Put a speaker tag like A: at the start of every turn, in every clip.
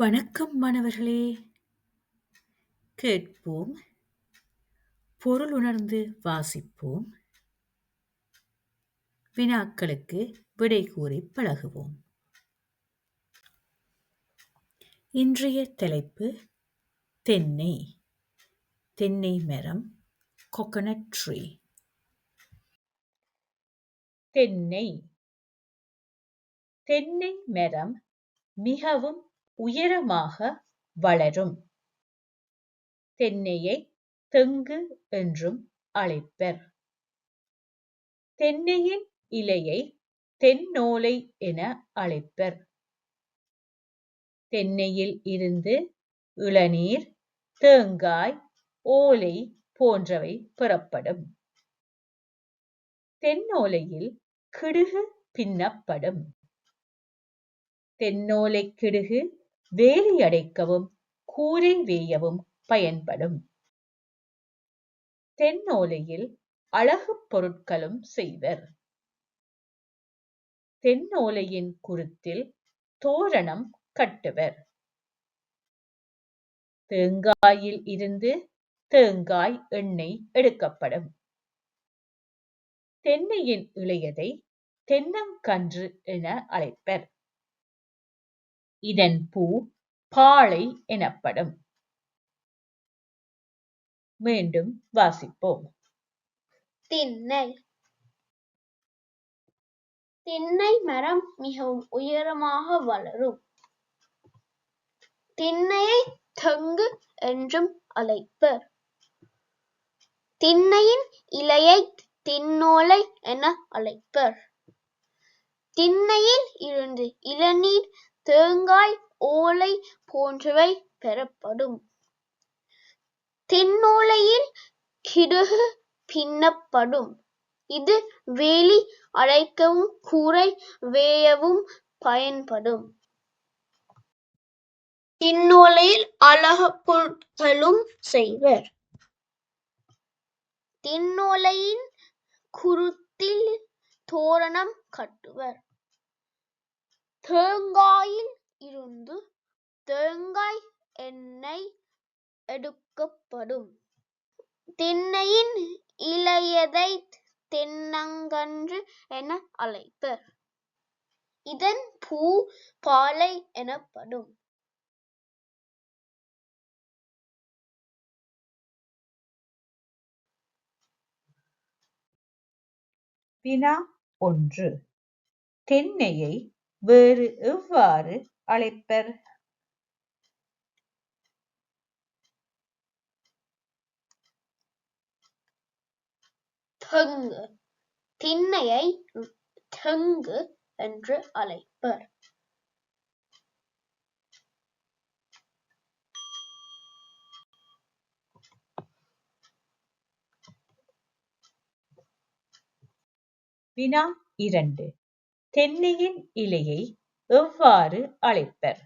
A: வணக்கம் மாணவர்களே! கேட்போம், பொருள் உணர்ந்து வாசிப்போம், வினாக்களுக்கு விடை கூறி பழகுவோம். இன்றைய தலைப்பு தென்னை. தென்னை மரம் coconut ட்ரீ தென்னை தென்னை மரம் மிகவும் உயரமாக வளரும். தென்னையை தெங்கு என்றும் அழைப்பர். தென்னையின் இலையை தென்னோலை என அழைப்பர். தென்னையில் இருந்து இளநீர், தேங்காய், ஓலை போன்றவை பெறப்படும். தென்னோலையில் கிடுகு பின்னப்படும். தென்னோலைக் கிடுகு வேலி அடைக்கவும், கூரை வேயவும் பயன்படும். தென்னோலையில் அழகுப் பொருட்களும் செய்வர். தென்னோலையின் குருத்தில் தோரணம் கட்டுவர். தேங்காயில் இருந்து தேங்காய் எண்ணெய் எடுக்கப்படும். தென்னையின் இளையதை தென்னங்கன்று என அழைப்பர். இதன் பூ பாளை எனப்படும். மீண்டும் வாசிப்போம்.
B: திண்ணை திண்ணை மரம் மிகவும் உயரமாக வளரும். திண்ணையை தெங்கு என்றும் அழைப்பர். திண்ணையின் இலையை தின்னோலை என அழைப்பர். திண்ணையில் இருந்து இளநீர், தேங்காய், ஓலை போன்றவை பெறப்படும். தென்னோலையில் கிடுகு பின்னப்படும். இது வேலி அடைக்கவும் கூரை வேயவும் பயன்படும். தின்னோலையில் அழகுப் பொருட்களும் செய்வர். தின்னோலையின் குருத்தில் தோரணம் கட்டுவர். தேங்காயில் இருந்து தேங்காய் எண்ணெய் எடுக்கப்படும். திண்ணையின் இளையதை தென்னங்கன்று என அழைப்பர். இதன் பூ பாலை எனப்படும்.
A: வினா ஒன்று. தென்னையை வேறு எவ்வாறு அழைப்பர்?
B: தெங்கு திண்ணையை தெங்கு என்று அழைப்பர்.
A: வினா இரண்டு. தென்னையின் இலையை எவ்வாறு அழைப்பர்?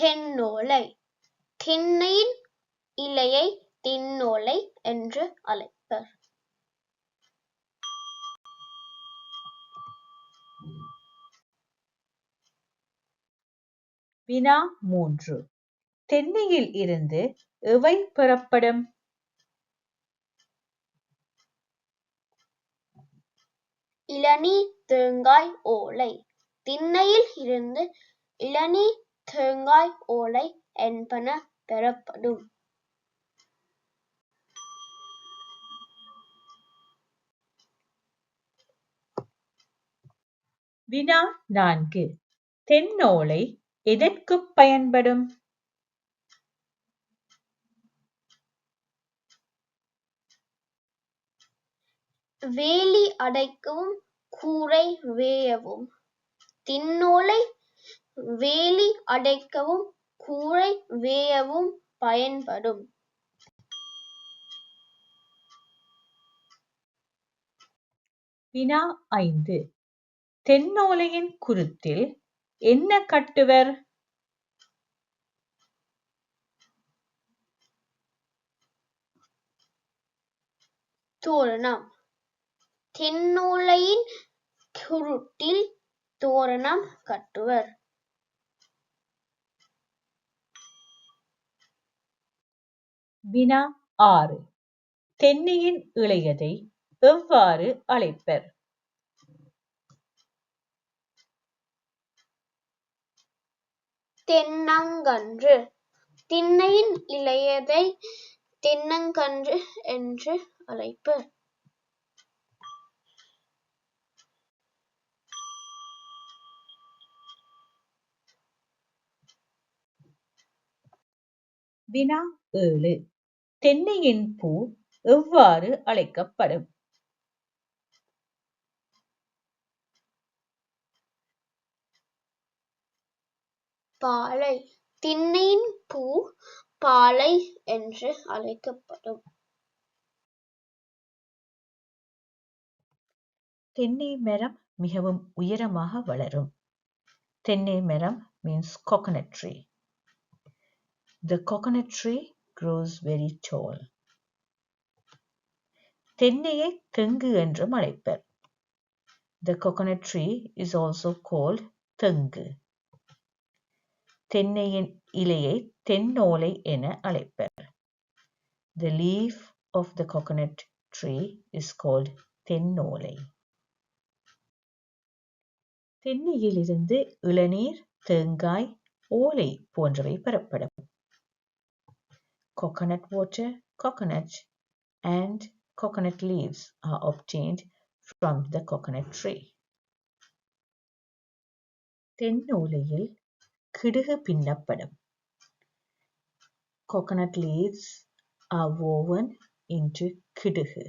B: தென்னோலை திண்ணையின் இலையை தின்னோலை என்று அழைப்பர்.
A: வினா மூன்று. தென்னையில் இருந்து எவை பெறப்படும்?
B: இளநீர், தேங்காய், ஓலை திண்ணையில் இருந்து இளநீர், தேங்காய், ஓலை என்பன பெறப்படும்.
A: வினா நான்கு. தென்னோலை எதற்குப் பயன்படும்?
B: வேலி அடைக்கவும் கூரை வேயவும். தின்னோலை வேலி அடைக்கவும் கூரை வேயவும் பயன்படும்.
A: வினா ஐந்து. தென்னோலையின் குருத்தில் என்ன கட்டுவர்?
B: தோரணம் தென்னோலையின் குருட்டில் தோரணம் கட்டுவர்.
A: வினா ஆறு தென்னையின் இளையதை எவ்வாறு அழைப்பர்?
B: தென்னங்கன்று திண்ணையின் இளையதை தென்னங்கன்று என்று அழைப்பர்.
A: வினா ஏழு தென்னையின் பூ எவ்வாறு அழைக்கப்படும்?
B: பாலை திண்ணையின் பூ பாலை என்று அழைக்கப்படும்.
A: தென்னை மரம் மிகவும் உயரமாக வளரும். தென்னை மரம் means coconut tree. The coconut tree grows very tall. தென்னையை தெங்கு என்றும் அழைப்பர். The coconut tree is also called தெங்கு. தென்னையின் இலையை தென்னோலை என அழைப்பர். The leaf of the coconut tree is called தென்னோலை. தென்னையிலிருந்து இளநீர், தேங்காய், ஓலை போன்றவை பெறப்படும். Coconut water, coconut and coconut leaves are obtained from the coconut tree. തെന്നോലയിൽ കിടുക് പിന്നപ്പടം Coconut leaves are woven into kiduhu.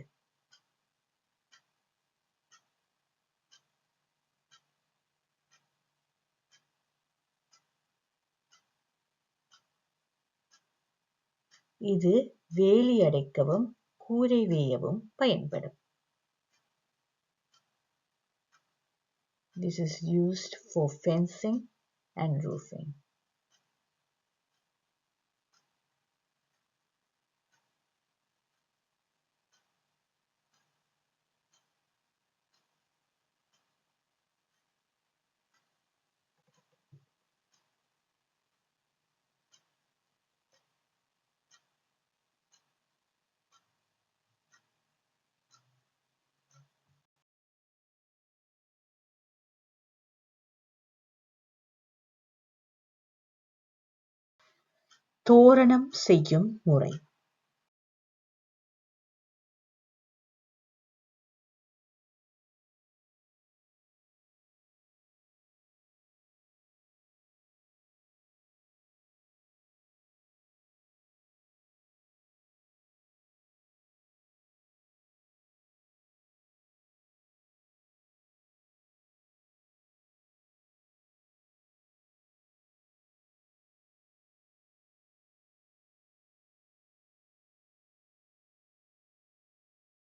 A: இது வேலி அடைக்கவும் கூரை வேயவும் பயன்படும். This is used for fencing and roofing. தோரணம் செய்யும் முறை.